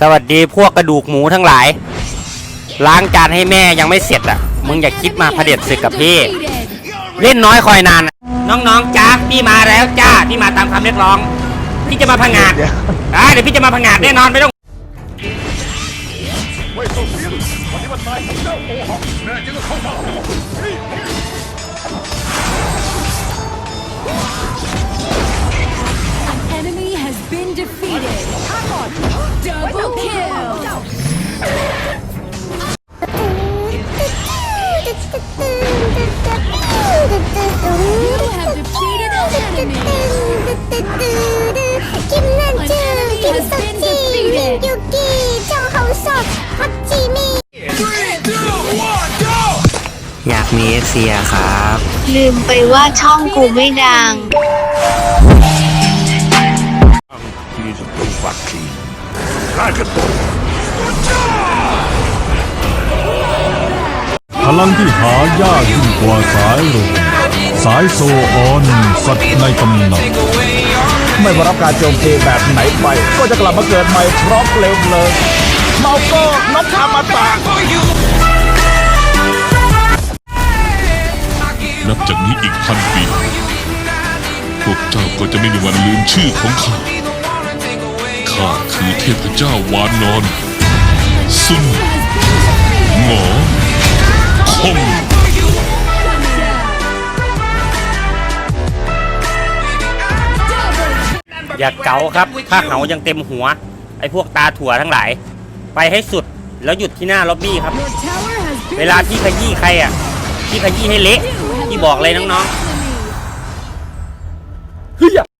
สวัสดีพวกกระดูกหมูทั้งหลาย ล้างจานให้แม่ยังไม่เสร็จอะ มึงอย่าคิดมาเผด็จศึกกับพี่ เล่นน้อยคอยนานอะน้องๆจ้าพี่มาแล้วจ้าพี่มาตามคำเรียกร้อง พี่จะมาพังงาดอ่าเดี๋ยวพี่จะมาพังงาดแน่นอนไม่ต้อง Enemy มียเจ้าเกมียเอฟซีครับ ลืมไปว่าช่องกูไม่ดัง พลังที่หายากยิ่งกว่าสายลมสายโซออน สัตว์ในตำนานไม่มารับการโจมตีแบบไหนไป ก็จะกลับมาเกิดใหม่พร้อมเปลวเพลิงเมาโก้นกอมตะนับจากนี้อีกพันปี พวกเจ้าก็จะไม่มีวันลืมชื่อของข้าข้า พเจ้าวานนอนซุนหงอคงอย่าเก๋าครับถ้าเหายังเต็มหัว ไอ้พวกตาถั่วทั้งหลาย ไปให้สุดแล้วหยุดที่หน้าล็อบบี้ครับ เวลาที่ขยี้ใครอะ ที่ขยี้ให้เละที่บอกเลยน้องๆ